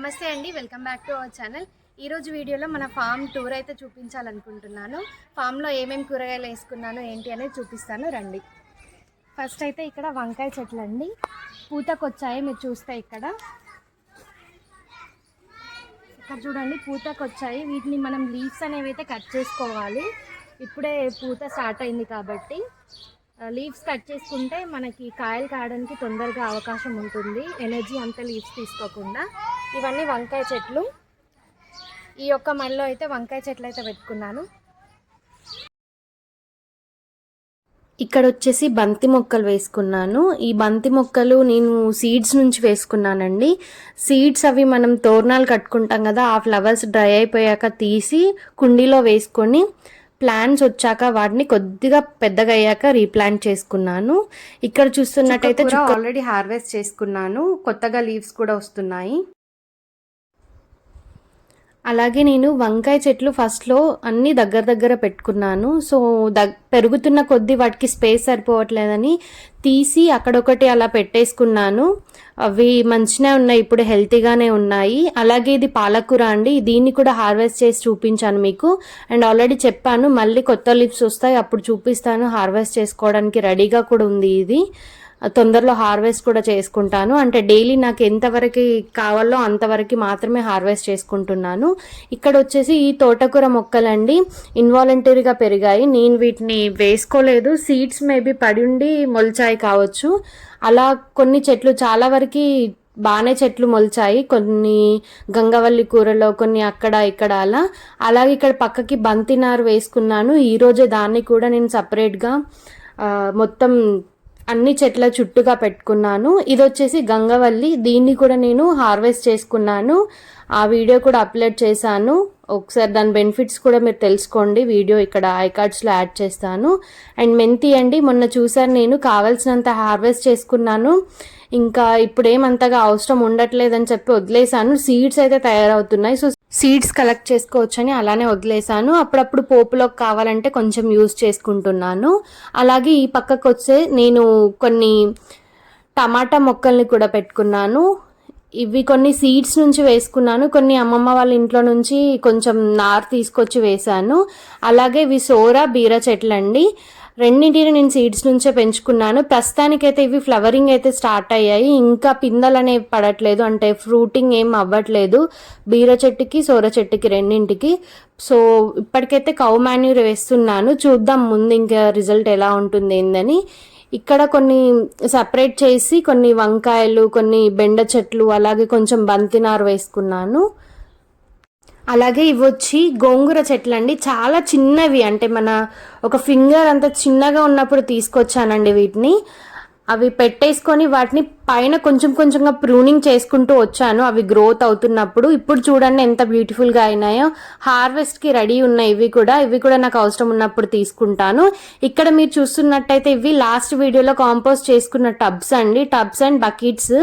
నమస్తే అండి welcome back to our channel. ఈరోజు వీడియోలో మన ఫామ్ టూర్ అయితే చూపించాలనుకుంటున్నాను. ఫామ్లో ఏమేమి కూరగాయలు వేసుకున్నాను ఏంటి అనేది చూపిస్తాను రండి. ఫస్ట్ అయితే ఇక్కడ వంకాయ చెట్లు అండి. పూతకొచ్చాయి మీరు చూస్తే ఇక్కడ. ఇక్కడ చూడండి పూతకొచ్చాయి. వీటిని మనం లీవ్స్ అనేవి అయితే కట్ చేసుకోవాలి. ఇప్పుడే పూత స్టార్ట్ అయింది కాబట్టి. లీవ్స్ కట్ చేసుకుంటే మనకి కాయలు కాయడానికి తొందరగా అవకాశం ఉంటుంది. ఎనర్జీ అంతా లీవ్స్ తీసుకోకుండా. ఇవన్నీ వంకాయ చెట్లు. ఈ యొక్క మళ్ళీ అయితే వంకాయ చెట్లు అయితే పెట్టుకున్నాను. ఇక్కడ వచ్చేసి బంతి మొక్కలు వేసుకున్నాను. ఈ బంతి మొక్కలు నేను సీడ్స్ నుంచి వేసుకున్నానండి. సీడ్స్ అవి మనం తోరణాలు కట్టుకుంటాం కదా ఆ ఫ్లవర్స్ డ్రై అయిపోయాక తీసి కుండీలో వేసుకొని ప్లాంట్స్ వచ్చాక వాటిని కొద్దిగా పెద్దగా అయ్యాక రీప్లాంట్ చేసుకున్నాను. ఇక్కడ చూస్తున్నట్టయితే ఆల్రెడీ హార్వెస్ట్ చేసుకున్నాను. కొత్తగా లీవ్స్ కూడా వస్తున్నాయి. అలాగే నేను వంకాయ చెట్లు ఫస్ట్లో అన్నీ దగ్గర దగ్గర పెట్టుకున్నాను. సో దగ్ పెరుగుతున్న కొద్దీ వాటికి స్పేస్ సరిపోవట్లేదని తీసి అక్కడొకటి అలా పెట్టేసుకున్నాను. అవి మంచిగా ఉన్నాయి ఇప్పుడు హెల్తీగానే ఉన్నాయి. అలాగే ఇది పాలకూర అండి. దీన్ని కూడా హార్వెస్ట్ చేసి చూపించాను మీకు. అండ్ ఆల్రెడీ చెప్పాను మళ్ళీ కొత్త లిప్స్ వస్తాయి అప్పుడు చూపిస్తాను హార్వెస్ట్ చేసుకోవడానికి రెడీగా కూడా ఉంది ఇది. తొందరలో హార్వెస్ట్ కూడా చేసుకుంటాను. అంటే డైలీ నాకు ఎంతవరకు కావాలో అంతవరకు మాత్రమే హార్వెస్ట్ చేసుకుంటున్నాను. ఇక్కడ వచ్చేసి ఈ తోటకూర మొక్కలండి ఇన్వాలంటరీగా పెరిగాయి. నేను వీటిని వేసుకోలేదు. సీడ్స్ మేబీ పడి ఉండి మొలిచాయి కావచ్చు. అలా కొన్ని చెట్లు చాలా వరకు బాగానే చెట్లు మొలిచాయి. కొన్ని గంగవల్లి కూరలో కొన్ని అక్కడ ఇక్కడ అలా. అలాగే ఇక్కడ పక్కకి బంతినారు వేసుకున్నాను. ఈరోజే దాన్ని కూడా నేను సపరేట్గా మొత్తం అన్ని చెట్ల చుట్టుగా పెట్టుకున్నాను. ఇది వచ్చేసి గంగవల్లి. దీన్ని కూడా నేను హార్వెస్ట్ చేసుకున్నాను. ఆ వీడియో కూడా అప్లోడ్ చేశాను. ఒకసారి దాని బెనిఫిట్స్ కూడా మీరు తెలుసుకోండి. వీడియో ఇక్కడ ఐకార్డ్స్లో యాడ్ చేస్తాను. అండ్ మెంతి అండి మొన్న చూసాను నేను కావాల్సినంత హార్వెస్ట్ చేసుకున్నాను. ఇంకా ఇప్పుడేమంతగా అవసరం ఉండట్లేదని చెప్పి వదిలేసాను సీడ్స్ అయితే తయారవుతున్నాయి. సో సీడ్స్ కలెక్ట్ చేసుకోవచ్చని అలానే వదిలేసాను అప్పుడప్పుడు పోపులోకి కావాలంటే కొంచెం యూజ్ చేసుకుంటున్నాను. అలాగే ఈ పక్కకు వచ్చే నేను కొన్ని టమాటా మొక్కల్ని కూడా పెట్టుకున్నాను. ఇవి కొన్ని సీడ్స్ నుంచి వేసుకున్నాను. కొన్ని అమ్మమ్మ వాళ్ళ ఇంట్లో నుంచి కొంచెం నార్ తీసుకొచ్చి వేశాను. అలాగే ఇవి సోరా బీర చెట్లు అండి రెండింటిని నేను సీడ్స్ నుంచే పెంచుకున్నాను. ప్రస్తుతానికైతే ఇవి ఫ్లవరింగ్ అయితే స్టార్ట్ అయ్యాయి. ఇంకా పిందలు అనేవి పడట్లేదు. అంటే ఫ్రూటింగ్ ఏం అవ్వట్లేదు. బీర చెట్టుకి సోర చెట్టుకి రెండింటికి. సో ఇప్పటికైతే కౌ మాన్యూర్ వేస్తున్నాను. చూద్దాం ముందు ఇంకా రిజల్ట్ ఎలా ఉంటుంది ఏందని. ఇక్కడ కొన్ని సపరేట్ చేసి కొన్ని వంకాయలు కొన్ని బెండ చెట్లు అలాగే కొంచెం బంతినారు వేసుకున్నాను. అలాగే ఇవి వచ్చి గోంగూర చెట్లు అండి చాలా చిన్నవి. అంటే మన ఒక ఫింగర్ అంత చిన్నగా ఉన్నప్పుడు తీసుకొచ్చానండి వీటిని. అవి పెట్టేసుకొని వాటిని పైన కొంచెం కొంచెంగా ప్రూనింగ్ చేసుకుంటూ వచ్చాను. అవి గ్రోత్ అవుతున్నప్పుడు. ఇప్పుడు చూడండి ఎంత బ్యూటిఫుల్గా అయినాయో. హార్వెస్ట్కి రెడీ ఉన్నాయి ఇవి కూడా. ఇవి కూడా నాకు అవసరం ఉన్నప్పుడు తీసుకుంటాను. ఇక్కడ మీరు చూస్తున్నట్టయితే ఇవి లాస్ట్ వీడియోలో కాంపోస్ట్ చేసుకున్న టబ్స్ అండి. Tubs and buckets.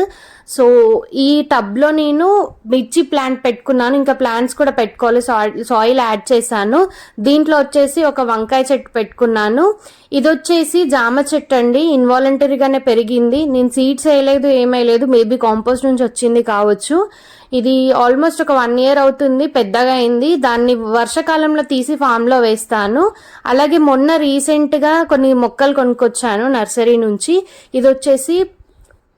సో ఈ టబ్లో నేను మిర్చి ప్లాంట్ పెట్టుకున్నాను. ఇంకా ప్లాంట్స్ కూడా పెట్టుకోవాలి. సాయిల్ సాయిల్ యాడ్ చేశాను. దీంట్లో వచ్చేసి ఒక వంకాయ చెట్టు పెట్టుకున్నాను. ఇది వచ్చేసి జామ చెట్టు అండి. ఇన్వాలంటరీగానే పెరిగింది. నేను సీడ్స్ వేయలేదు ఏమేయలేదు మేబీ కాంపోస్ట్ నుంచి వచ్చింది కావచ్చు. ఇది ఆల్మోస్ట్ ఒక వన్ ఇయర్ అవుతుంది. పెద్దగా అయింది. దాన్ని వర్షాకాలంలో తీసి ఫామ్లో వేస్తాను. అలాగే మొన్న రీసెంట్గా కొన్ని మొక్కలు కొనుక్కొచ్చాను నర్సరీ నుంచి. ఇది వచ్చేసి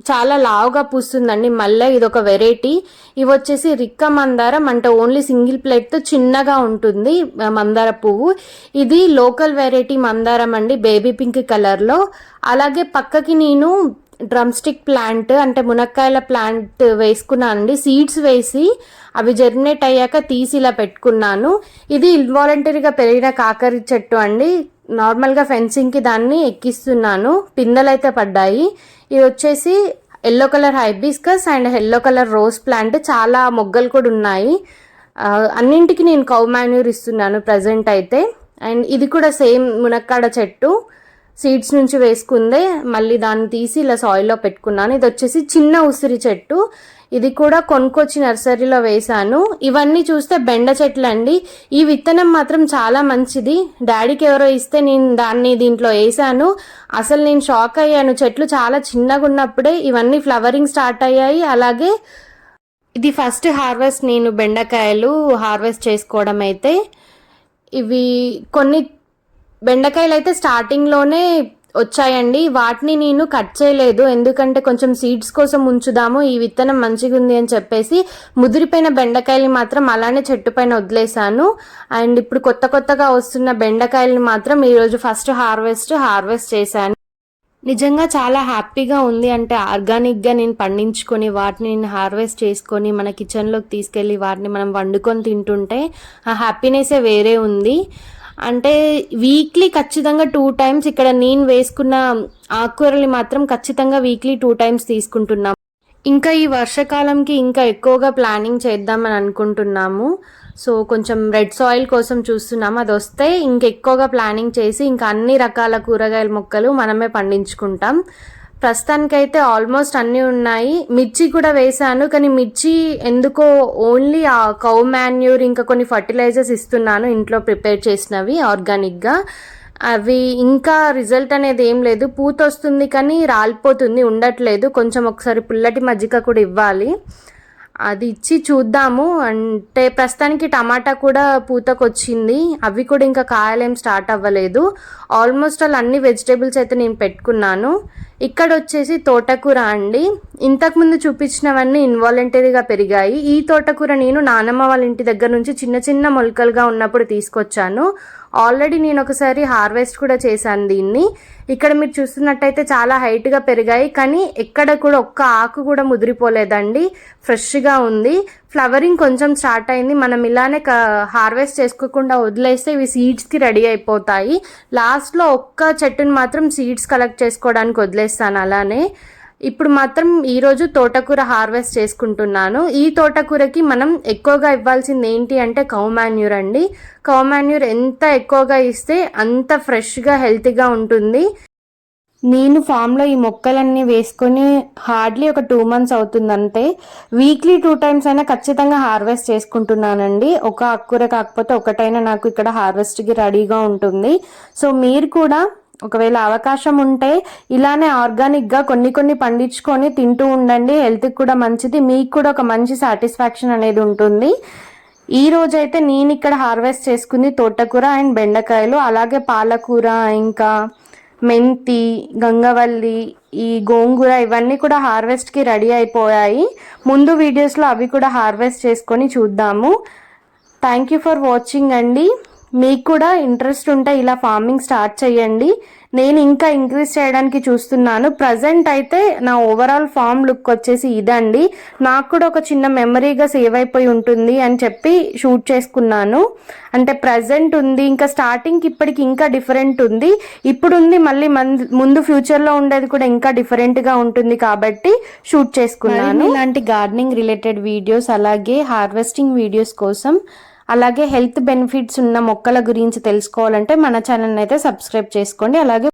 చాలా లావుగా పూస్తుందండి. మళ్ళీ ఇది ఒక వెరైటీ. ఇవి వచ్చేసి రిక్క మందారం అంటే ఓన్లీ సింగిల్ ప్లేట్తో చిన్నగా ఉంటుంది మందార పువ్వు. ఇది లోకల్ వెరైటీ మందారం అండి బేబీ పింక్ కలర్లో. అలాగే పక్కకి నేను డ్రమ్ స్టిక్ ప్లాంట్ అంటే మునక్కాయల ప్లాంట్ వేసుకున్నాను అండి. సీడ్స్ వేసి అవి జర్మినేట్ అయ్యాక తీసి ఇలా పెట్టుకున్నాను. ఇది ఇన్వాలంటరీగా పెరిగిన కాకరి చెట్టు అండి. నార్మల్గా ఫెన్సింగ్కి దాన్ని ఎక్కిస్తున్నాను. పిందెలైతే పడ్డాయి. ఇది వచ్చేసి yellow colour hibiscus and yellow colour rose plant చాలా మొగ్గలు కూడా ఉన్నాయి. అన్నింటికి నేను కౌ మాన్యూర్ ఇస్తున్నాను ప్రజెంట్ అయితే. అండ్ ఇది కూడా సేమ్ మునక్కాడ చెట్టు. సీడ్స్ నుంచి వేసుకుందే మళ్ళీ దాన్ని తీసి ఇలా సాయిల్లో పెట్టుకున్నాను. ఇది వచ్చేసి చిన్న ఉసిరి చెట్టు. ఇది కూడా కొనుక్కొచ్చి నర్సరీలో వేశాను. ఇవన్నీ చూస్తే బెండ చెట్లు అండి ఈ విత్తనం మాత్రం చాలా మంచిది. డాడీకి ఎవరో ఇస్తే నేను దాన్ని దీంట్లో వేసాను అసలు నేను షాక్ అయ్యాను. చెట్లు చాలా చిన్నగా ఉన్నప్పుడే ఇవన్నీ ఫ్లవరింగ్ స్టార్ట్ అయ్యాయి. అలాగే ఇది ఫస్ట్ హార్వెస్ట్ నేను బెండకాయలు హార్వెస్ట్ చేసుకోవడం అయితే. ఇవి కొన్ని బెండకాయలు అయితే స్టార్టింగ్లోనే వచ్చాయండి. వాటిని నేను కట్ చేయలేదు. ఎందుకంటే కొంచెం సీడ్స్ కోసం ఉంచుదాము. ఈ విత్తనం మంచిగా ఉంది అని చెప్పేసి ముదిరిపోయిన బెండకాయలు మాత్రం అలానే చెట్టు పైన వదిలేసాను అండ్ ఇప్పుడు కొత్త కొత్తగా వస్తున్న బెండకాయలు మాత్రం ఈరోజు ఫస్ట్ హార్వెస్ట్ హార్వెస్ట్ చేశాను. నిజంగా చాలా హ్యాపీగా ఉంది. అంటే ఆర్గానిక్గా నేను పండించుకొని వాటిని నేను హార్వెస్ట్ చేసుకొని మన కిచెన్లోకి తీసుకెళ్ళి వాటిని మనం వండుకొని తింటుంటే ఆ హ్యాపీనెస్సే వేరే ఉంది. అంటే వీక్లీ ఖచ్చితంగా టూ టైమ్స్ ఇక్కడ నేను వేసుకున్న ఆకుకూరలు మాత్రం ఖచ్చితంగా వీక్లీ టూ టైమ్స్ తీసుకుంటున్నాం. ఇంకా ఈ వర్షాకాలంకి ఇంకా ఎక్కువగా ప్లానింగ్ చేద్దామని అనుకుంటున్నాము. సో కొంచెం రెడ్ సాయిల్ కోసం చూస్తున్నాము అది వస్తే ఇంకెక్కువగా ప్లానింగ్ చేసి ఇంకా అన్ని రకాల కూరగాయల మొక్కలు మనమే పండించుకుంటాం. ప్రస్తుతానికైతే ఆల్మోస్ట్ అన్నీ ఉన్నాయి. మిర్చి కూడా వేశాను కానీ మిర్చి ఎందుకో ఓన్లీ ఆ కౌ మాన్యూర్ ఇంకా కొన్ని ఫర్టిలైజర్స్ ఇస్తున్నాను ఇంట్లో ప్రిపేర్ చేసినవి ఆర్గానిక్గా. అవి ఇంకా రిజల్ట్ అనేది ఏం లేదు. పూత వస్తుంది కానీ రాలిపోతుంది ఉండట్లేదు. కొంచెం ఒకసారి పుల్లటి మజ్జిగ కూడా ఇవ్వాలి. అది ఇచ్చి చూద్దాము. అంటే ప్రస్తుతానికి టమాటా కూడా పూతకొచ్చింది అవి కూడా ఇంకా కాయలేం స్టార్ట్ అవ్వలేదు. ఆల్మోస్ట్ ఆల్ అన్ని వెజిటేబుల్స్ అయితే నేను పెట్టుకున్నాను. ఇక్కడ వచ్చేసి తోటకూర అండి. ఇంతకుముందు చూపించినవన్నీ ఇన్వాలంటరీగా పెరిగాయి. ఈ తోటకూర నేను నానమ్మ వాళ్ళ ఇంటి దగ్గర నుంచి చిన్న చిన్న మొలకలుగా ఉన్నప్పుడు తీసుకొచ్చాను. ఆల్రెడీ నేను ఒకసారి హార్వెస్ట్ కూడా చేశాను దీన్ని. ఇక్కడ మీరు చూస్తున్నట్టయితే చాలా హైట్గా పెరిగాయి. కానీ ఎక్కడ కూడా ఒక్క ఆకు కూడా ముదిరిపోలేదండి. ఫ్రెష్గా ఉంది. ఫ్లవరింగ్ కొంచెం స్టార్ట్ అయింది. మనం ఇలానే హార్వెస్ట్ చేసుకోకుండా వదిలేస్తే ఇవి సీడ్స్కి రెడీ అయిపోతాయి. లాస్ట్లో ఒక్క చెట్టుని మాత్రం సీడ్స్ కలెక్ట్ చేసుకోవడానికి వదిలేస్తాను అలానే. ఇప్పుడు మాత్రం ఈరోజు తోటకూర హార్వెస్ట్ చేసుకుంటున్నాను. ఈ తోటకూరకి మనం ఎక్కువగా ఇవ్వాల్సింది ఏంటి అంటే కౌ మాన్యూర్ అండి. కౌ మాన్యూర్ ఎంత ఎక్కువగా ఇస్తే అంత ఫ్రెష్గా హెల్తీగా ఉంటుంది. నేను ఫామ్లో ఈ మొక్కలన్నీ వేసుకొని హార్డ్లీ ఒక టూ మంత్స్ అవుతుంది అంతే వీక్లీ టూ టైమ్స్ అయినా ఖచ్చితంగా హార్వెస్ట్ చేసుకుంటున్నానండి. ఒక అక్కుర కాకపోతే ఒకటైనా నాకు ఇక్కడ హార్వెస్ట్కి రెడీగా ఉంటుంది. సో మీరు కూడా ఒకవేళ అవకాశం ఉంటే ఇలానే ఆర్గానిక్గా కొన్ని కొన్ని పండించుకొని తింటూ ఉండండి. హెల్త్కి కూడా మంచిది. మీకు కూడా ఒక మంచి సాటిస్ఫాక్షన్ అనేది ఉంటుంది. ఈ రోజైతే నేను ఇక్కడ హార్వెస్ట్ చేసుకుంది తోటకూర అండ్ బెండకాయలు అలాగే పాలకూర ఇంకా మెంతి గంగవల్లి ఈ గోంగూర ఇవన్నీ కూడా హార్వెస్ట్కి రెడీ అయిపోయాయి. ముందు వీడియోస్లో అవి కూడా హార్వెస్ట్ చేసుకొని చూద్దాము. థ్యాంక్ యూ ఫర్ వాచింగ్ అండి. మీకు కూడా ఇంట్రెస్ట్ ఉంటే ఇలా ఫార్మింగ్ స్టార్ట్ చేయండి. నేను ఇంకా ఇంక్రీజ్ చేయడానికి చూస్తున్నాను. ప్రజెంట్ అయితే నా ఓవరాల్ ఫామ్ లుక్ వచ్చేసి ఇదండి. నాకు కూడా ఒక చిన్న మెమరీగా సేవ్ అయిపోయి ఉంటుంది అని చెప్పి షూట్ చేసుకున్నాను. అంటే ప్రజెంట్ ఉంది ఇంకా స్టార్టింగ్కి ఇప్పటికి ఇంకా డిఫరెంట్ ఉంది. ఇప్పుడు ఉంది మళ్ళీ ముందు ఫ్యూచర్లో ఉండేది కూడా ఇంకా డిఫరెంట్గా ఉంటుంది కాబట్టి షూట్ చేసుకున్నాను. ఇలాంటి గార్డెనింగ్ రిలేటెడ్ వీడియోస్ అలాగే హార్వెస్టింగ్ వీడియోస్ కోసం అలాగే హెల్త్ బెనిఫిట్స్ ఉన్న మొక్కల గురించి తెలుసుకోవాలంటే మన ఛానల్ అయితే సబ్స్క్రైబ్ చేసుకోండి. అలాగే